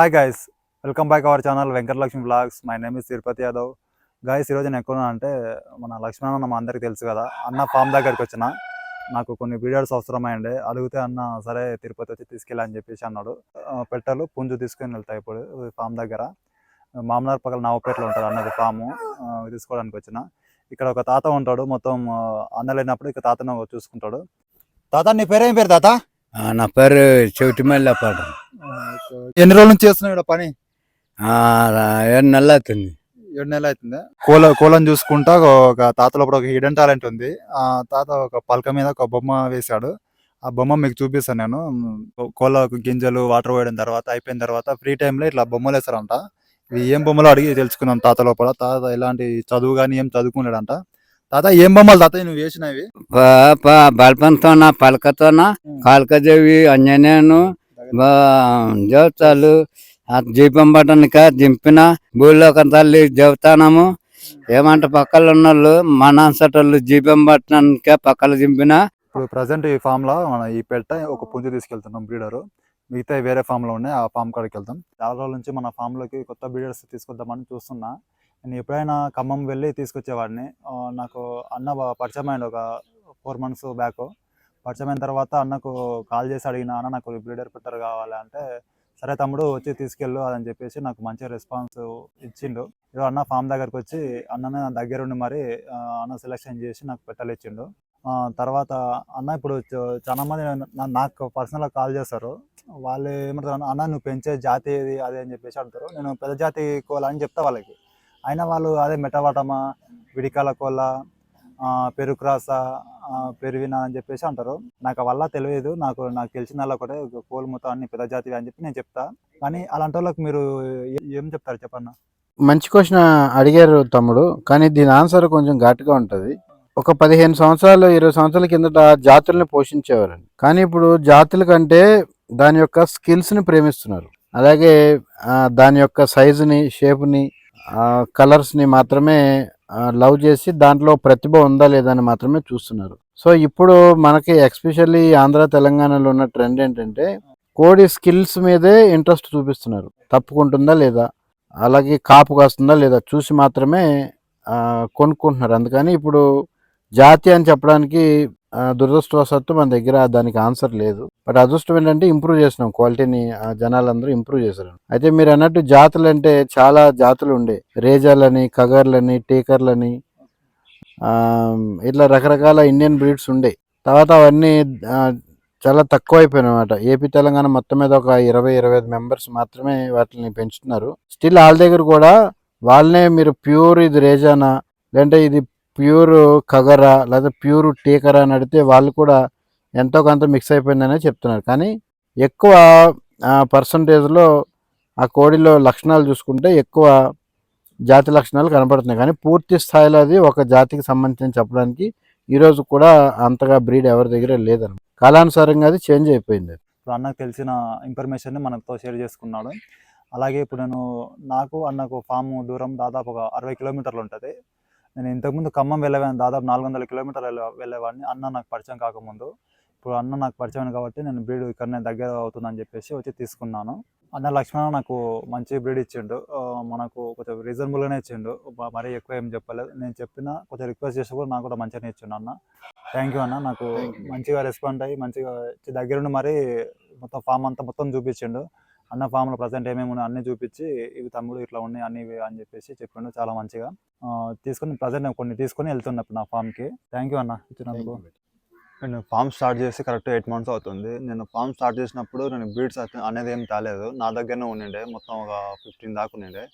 Hi guys welcome back our channel Venkatalakshmi vlogs my name is Tirupati Yadav guys ఈరోజు నేను ఎక్కడ అంటే మన లక్ష్మణ అన్న అందరికీ తెలుసు కదా. అన్న ఫామ్ దగ్గరికి వచ్చిన. నాకు కొన్ని వీడియోస్ అవసరమైండే. అడిగితే అన్న సరే తిరుపతి వచ్చి తీసుకెళ్ళని చెప్పేసి అన్నాడు. పెట్టలు పుంజు తీసుకొని వెళ్తాయి ఇప్పుడు ఫామ్ దగ్గర. మామనార్ పక్కన నవపేటలో ఉంటుంది అన్నది ఫాము తీసుకోవడానికి వచ్చిన. ఇక్కడ ఒక తాత ఉంటాడు. మొత్తం అన్న లేనప్పుడు ఇక తాతను చూసుకుంటాడు. తాత నీ పేరేం పేరు తాత? నా పేరు చెవిటి మళ్ళీ ఎన్ని రోజుల నుంచి చేస్తున్నావు ఇక్కడ పని? ఏడు నెలలు అవుతుంది. ఏడు నెలలు అవుతుంది? కోల కోలను చూసుకుంటా ఒక తాత లోపల ఒక హిడెన్ టాలెంట్ ఉంది. ఆ తాత ఒక పలక మీద ఒక బొమ్మ వేశాడు. ఆ బొమ్మ మీకు చూపిస్తాను నేను. కోళ్ళ గింజలు వాటర్ పోయడం తర్వాత అయిపోయిన తర్వాత ఫ్రీ టైంలో ఇట్లా బొమ్మలు వేస్తారంట. ఇవి ఏం బొమ్మలు అడిగి తెలుసుకున్నాం తాత లోపల. తాత ఎలాంటి చదువు కానీ ఏం చదువుకున్నాడంట. తాత ఏం బొమ్మలు తాత నువ్వు వేసినవి? ప- ప- బల్పంతోన పలకతోన కాలకదేవి అంజనేయును దేవతలు ఆ దీపం బట్టనిక దింపిన భూలోక తల్లి దేవతానము ఏమంట ఉన్న ఉన్నోళ్ళు మనాన్సటోళ్ళు దీపం బట్టనిక పక్కల దింపిన. ఇప్పుడు ప్రజెంట్ ఈ ఫామ్లో మన ఈ పెట్ట ఒక పుంజు తీసుకెళ్తున్నాం బ్రీడర్. మిగతా వేరే ఫామ్లో ఉన్నాయి ఆ ఫామ్ కాడికి వెళ్తాం. చాలా రోజుల నుంచి మన ఫామ్లోకి కొత్త బ్రీడర్స్ తీసుకొద్దామని చూస్తున్నా. నేను ఎప్పుడైనా ఖమ్మం వెళ్ళి తీసుకొచ్చేవాడిని. నాకు అన్న పరిచయమైన పరిచయం ఒక ఫోర్ మంత్స్ బ్యాక్. పరిచయం అయిన తర్వాత అన్నకు కాల్ చేసి అడిగిన అన్న నాకు బ్రీడర్ పెట్టర్ కావాలి? అంటే సరే తమ్ముడు వచ్చి తీసుకెళ్ళు అని చెప్పేసి నాకు మంచి రెస్పాన్స్ ఇచ్చిండు. ఇదో అన్న ఫామ్ దగ్గరకు వచ్చి అన్ననే నా దగ్గరుండి మరి అన్న సెలెక్షన్ చేసి నాకు పెట్టలు ఇచ్చిండు తర్వాత అన్న ఇప్పుడు చాలా మంది నా- నాకు పర్సనల్గా కాల్ చేస్తారు. వాళ్ళు ఏమంటారు అన్న, అన్న నువ్వు పెంచే జాతి ఏది అదే అని చెప్పేసి అంటారు. నేను పెద్ద జాతి కోళ్ళ అని చెప్తా వాళ్ళకి. అయినా వాళ్ళు అదే మెటవాటమా విడికాల కోళ్ళ పెరుగు పెరుక్రాస పెరివినా అని చెప్పేసి అంటారు. నాకు వల్ల తెలియదు. నాకు నాకు తెలిసిన వాళ్ళ ఒకటే కోళ్ళు మొత్తం అన్ని పెద్ద జాతివి అని చెప్పి నేను చెప్తా. కానీ అలాంటి వాళ్ళకి మీరు ఏం చెప్తారు చెప్పన్నా? మంచి క్వశ్చన్ అడిగారు తమ్ముడు. కానీ దీని ఆన్సర్ కొంచెం ఘాటుగా ఉంటుంది. ఒక పదిహేను సంవత్సరాలు ఇరవై సంవత్సరాల కిందట జాతుల్ని పోషించేవారండి. కానీ ఇప్పుడు జాతుల కంటే దాని యొక్క స్కిల్స్ని ప్రేమిస్తున్నారు. అలాగే దాని యొక్క సైజుని షేప్ని కలర్స్ని మాత్రమే లవ్ చేసి దాంట్లో ప్రతిభ ఉందా లేదా అని మాత్రమే చూస్తున్నారు. సో ఇప్పుడు మనకి ఎక్స్పెషల్లీ ఆంధ్ర తెలంగాణలో ఉన్న ట్రెండ్ ఏంటంటే కోడి స్కిల్స్ మీదే ఇంట్రెస్ట్ చూపిస్తున్నారు. తప్పుకుంటుందా లేదా? అలాగే కాపు కాస్తుందా లేదా చూసి మాత్రమే కొనుక్కుంటున్నారు. అందుకని ఇప్పుడు జాతి అని చెప్పడానికి దురదృష్టవశాత్తు మన దగ్గర దానికి ఆన్సర్ లేదు. బట్ అదృష్టం ఏంటంటే ఇంప్రూవ్ చేసినాం. క్వాలిటీని జనాలందరూ ఇంప్రూవ్ చేశారు. అయితే మీరు అన్నట్టు జాతులు అంటే చాలా జాతులు ఉండే. రేజాలని కగర్లని టేకర్లని ఇట్లా రకరకాల ఇండియన్ బ్రీడ్స్ ఉండే. తర్వాత అవన్నీ చాలా తక్కువ అయిపోయినాయి ఏపీ తెలంగాణ మొత్తం మీద ఒక ఇరవై ఇరవై ఐదు మెంబర్స్ మాత్రమే వాటిని పెంచుతున్నారు. స్టిల్ వాళ్ళ దగ్గర కూడా వాళ్ళనే మీరు ప్యూర్ ఇది రేజానా? లేదంటే ఇది ప్యూర్ కగరా లేదా ప్యూర్ టీకరా అని అడిగితే వాళ్ళు కూడా ఎంతో కొంత మిక్స్ అయిపోయిందనే చెప్తున్నారు. కానీ ఎక్కువ పర్సంటేజ్లో ఆ కోడిలో లక్షణాలు చూసుకుంటే ఎక్కువ జాతి లక్షణాలు కనపడుతున్నాయి. కానీ పూర్తి స్థాయిలో అది ఒక జాతికి సంబంధించి చెప్పడానికి ఈరోజు కూడా అంతగా బ్రీడ్ ఎవరి దగ్గర లేదన్నమాట కాలానుసారంగా అది చేంజ్ అయిపోయింది. ఇప్పుడు అన్నకు తెలిసిన ఇన్ఫర్మేషన్ని మనతో షేర్ చేసుకున్నాడు. అలాగే ఇప్పుడు నేను నాకు అన్నకు ఫామ్ దూరం దాదాపు ఒక అరవై కిలోమీటర్లు ఉంటుంది. నేను ఇంతకుముందు ఖమ్మం వెళ్ళేవాడిని దాదాపు నాలుగు వందల కిలోమీటర్లు వెళ్ళే- వెళ్ళేవాడిని. అన్న నాకు పరిచయం కాకముందు. ఇప్పుడు అన్న నాకు పరిచయం కాబట్టి నేను బ్రీడ్ ఇక్కడనే దగ్గర అవుతుందని చెప్పేసి వచ్చి తీసుకున్నాను. అన్న లక్ష్మణ నాకు మంచి బ్రీడ్ ఇచ్చిండు. మనకు కొంచెం రీజనబుల్గానే ఇచ్చిండు. మరీ ఎక్కువ ఏం చెప్పలేదు. నేను చెప్పిన కొంచెం రిక్వెస్ట్ చేసి కూడా నాకు కూడా మంచిగానే ఇచ్చిండు అన్న. థ్యాంక్ యూ అన్న. నాకు మంచిగా రెస్పాండ్ అయ్యి మంచిగా దగ్గరుండి మరి మొత్తం ఫామ్ అంతా మొత్తం చూపించిండు. అన్న ఫామ్లో ప్రజెంట్ ఏమేమి ఉన్నాయి అన్ని చూపించి ఇవి తమ్ముడు ఇట్లా ఉన్నాయి అన్ని ఇవి అని చెప్పేసి చెప్పిండు. చాలా మంచిగా. ఆ, తీసుకొని ప్రజెంట్ నేను కొన్ని తీసుకొని వెళ్తున్నప్పుడు నా ఫామ్కి. థ్యాంక్ యూ అన్న ఇచ్చినందుకు. నేను ఫామ్ స్టార్ట్ చేసి కరెక్ట్ ఎయిట్ మంత్స్ అవుతుంది. నేను ఫామ్ స్టార్ట్ చేసినప్పుడు నేను బీడ్స్ అనేది ఏం తాలేదు. నా దగ్గరనే ఉండిండే. మొత్తం ఒక ఫిఫ్టీన్ దాకా ఉండిండే.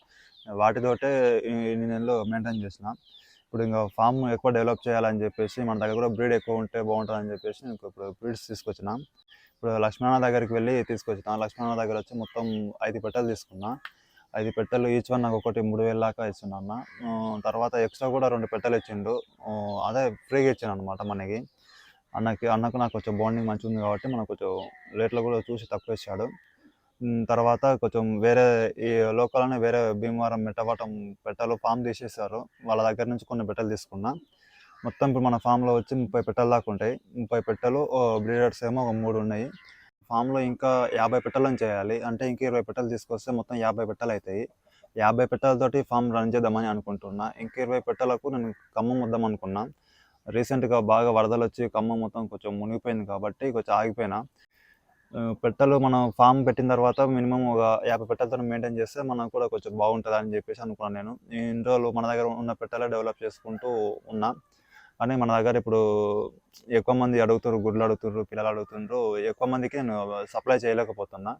వాటితోటే ఈ- ఇన్ని నెలలు మెయింటైన్ చేసిన. ఇప్పుడు ఇంకా ఫామ్ ఎక్కువ డెవలప్ చేయాలని చెప్పేసి మన దగ్గర కూడా బ్రీడ్ ఎక్కువ ఉంటే బాగుంటుంది అని చెప్పేసి నేను ఇప్పుడు బ్రీడ్స్ తీసుకొచ్చిన. ఇప్పుడు లక్ష్మణ దగ్గరికి వెళ్ళి తీసుకొచ్చిన. లక్ష్మణ దగ్గర వచ్చి మొత్తం ఐదు పెట్టలు తీసుకున్నా. ఐదు పెట్టెలు ఈచ్ వన్ నాకు ఒకటి మూడు వేలు దాకా ఇచ్చిండు అన్న. తర్వాత ఎక్స్ట్రా కూడా రెండు పెట్టెలు ఇచ్చిండు. అదే ఫ్రీగా ఇచ్చాను అనమాట మనకి. అన్నకి అన్నకు నాకు కొంచెం బాండింగ్ మంచిగా ఉంది కాబట్టి మనకు కొంచెం రేట్లో కూడా చూసి తక్కువ ఇచ్చాడు. తర్వాత కొంచెం వేరే ఈ లోకల్లోనే వేరే భీమవరం మెట్టవటం పెట్టలు ఫామ్ తీసేసారు వాళ్ళ దగ్గర నుంచి కొన్ని పెట్టెలు తీసుకున్నా. మొత్తం ఇప్పుడు మన ఫామ్లో వచ్చి ముప్పై పెట్టలు దాకా ఉంటాయి. ముప్పై పెట్టెలు బ్రీడర్స్ ఏమో ఒక మూడు ఉన్నాయి. ఫామ్లో ఇంకా యాభై పెట్టలను చేయాలి. అంటే ఇంకా ఇరవై పెట్టలు తీసుకొస్తే మొత్తం యాభై పెట్టెలు అవుతాయి యాభై పెట్టలతోటి ఫామ్ రన్ చేద్దామని అనుకుంటున్నా. ఇంకా ఇరవై పెట్టెలకు నేను ఖమ్మం వద్దాం అనుకున్నా. రీసెంట్గా బాగా వరదలు వచ్చి ఖమ్మం మొత్తం కొంచెం మునిగిపోయింది కాబట్టి కొంచెం ఆగిపోయినా. పెట్టెలు మనం ఫామ్ పెట్టిన తర్వాత మినిమం ఒక యాభై పెట్టెలతో మెయింటైన్ చేస్తే మనకు కూడా కొంచెం బాగుంటుంది అని చెప్పేసి అనుకున్నాను నేను. ఇన్ని రోజులు మన దగ్గర ఉన్న పెట్టెలే డెవలప్ చేసుకుంటూ ఉన్నా. కానీ మన దగ్గర ఇప్పుడు ఎక్కువ మంది అడుగుతున్నారు గుడ్లు అడుగుతున్నారు పిల్లలు అడుగుతుండ్రు ఎక్కువ మందికి నేను సప్లై చేయలేకపోతున్నా.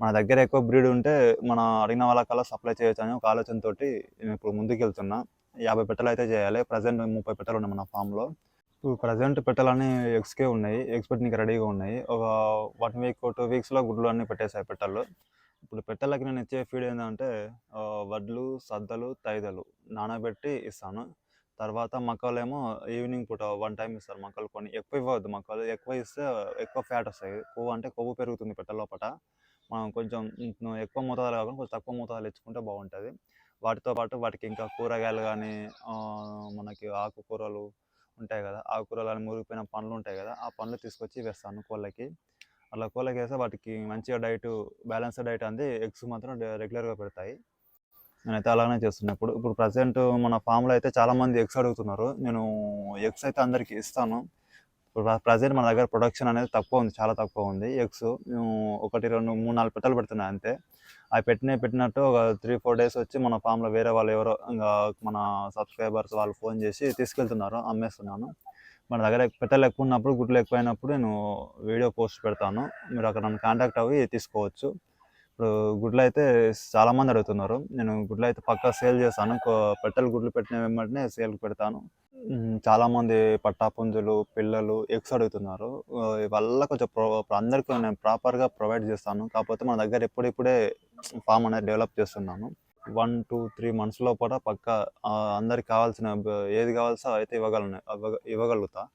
మన దగ్గర ఎక్కువ బ్రీడ్ ఉంటే మన అడిగిన వాళ్ళకల్లా సప్లై చేయొచ్చు అని ఒక ఆలోచనతోటి నేను ఇప్పుడు ముందుకు వెళ్తున్నా యాభై పెట్టెలు అయితే చేయాలి. ప్రజెంట్ ముప్పై పెట్టెలు ఉన్నాయి మన ఫామ్లో. ఇప్పుడు ప్రజెంట్ పెట్టాలని ఎగ్స్కే ఉన్నాయి. ఎగ్స్ పెట్టడానికి రెడీగా ఉన్నాయి. ఒక వన్ వీక్ టూ వీక్స్లో గుడ్లు అన్నీ పెట్టేసాయి పెట్టాలు ఇప్పుడు పెట్టెలకి నేను ఇచ్చే ఫీడ్ ఏంటంటే వడ్లు సద్దలు తైదలు నానబెట్టి ఇస్తాను. తర్వాత మక్కలేమో ఈవినింగ్ పూట వన్ టైం ఇస్తారు మక్కలు కొన్ని. ఎక్కువ ఇవ్వద్దు మక్కలు. ఎక్కువ ఇస్తే ఎక్కువ ఫ్యాట్ వస్తాయి. కొవ్వు అంటే కొవ్వు పెరుగుతుంది పెట్టెల మనం కొంచెం ఎక్కువ మోతాదులో కాకుండా కొంచెం తక్కువ మోతాదులు ఇచ్చుకుంటే బాగుంటుంది. వాటితో పాటు వాటికి ఇంకా కూరగాయలు కానీ మనకి ఆకుకూరలు ఉంటాయి కదా. ఆకుకూరలు అని మురిగిపోయిన పండ్లు ఉంటాయి కదా. ఆ పండ్లు తీసుకొచ్చి వేస్తాను కోళ్ళకి. అలా కోళ్ళకి వేస్తే వాటికి మంచిగా డైట్ బ్యాలెన్స్ డైట్ అంది ఎగ్స్ మాత్రం రెగ్యులర్గా పెడతాయి. నేనైతే అలానే చేస్తున్నా ఇప్పుడు ఇప్పుడు ప్రజెంట్ మన ఫామ్లో అయితే చాలా మంది ఎగ్స్ అడుగుతున్నారు. నేను ఎగ్స్ అయితే అందరికి ఇస్తాను. ప్రజెంట్ మన దగ్గర ప్రొడక్షన్ అనేది తక్కువ ఉంది చాలా తక్కువ ఉంది. ఎగ్స్ మేము ఒకటి రెండు మూడు నాలుగు పెట్టెలు పెడుతున్నాయి అంతే. అవి పెట్టినవి పెట్టినట్టు ఒక త్రీ ఫోర్ డేస్ వచ్చి మన ఫామ్లో వేరే వాళ్ళు ఎవరో ఇంకా మన సబ్స్క్రైబర్స్ వాళ్ళు ఫోన్ చేసి తీసుకెళ్తున్నారు అమ్మేస్తున్నాను. మన దగ్గర పెట్టలు ఎక్కువ ఉన్నప్పుడు గుడ్లు ఎక్కువైనప్పుడు నేను వీడియో పోస్ట్ పెడతాను. మీరు అక్కడ నన్ను కాంటాక్ట్ అవి తీసుకోవచ్చు. ఇప్పుడు గుడ్లు అయితే చాలామంది అడుగుతున్నారు. నేను గుడ్లు అయితే పక్కా సేల్ చేస్తాను. పెట్టలు గుడ్లు పెట్టిన వెంబటనే సేల్కి పెడతాను. చాలామంది పట్టాపుంజులు పిల్లలు ఎగ్స్ అడుగుతున్నారు. వల్ల కొంచెం ప్రో అందరికీ నేను ప్రాపర్గా ప్రొవైడ్ చేస్తాను. కాకపోతే మన దగ్గర ఇప్పుడిప్పుడే ఫామ్ అనేది డెవలప్ చేస్తున్నాను. వన్ టూ త్రీ మంత్స్ కూడా పక్క అందరికి కావాల్సిన బ- ఏది కావాల్సో అయితే ఇవ్వగలను ఇవ్వగ- ఇవ్వగలుగుతా.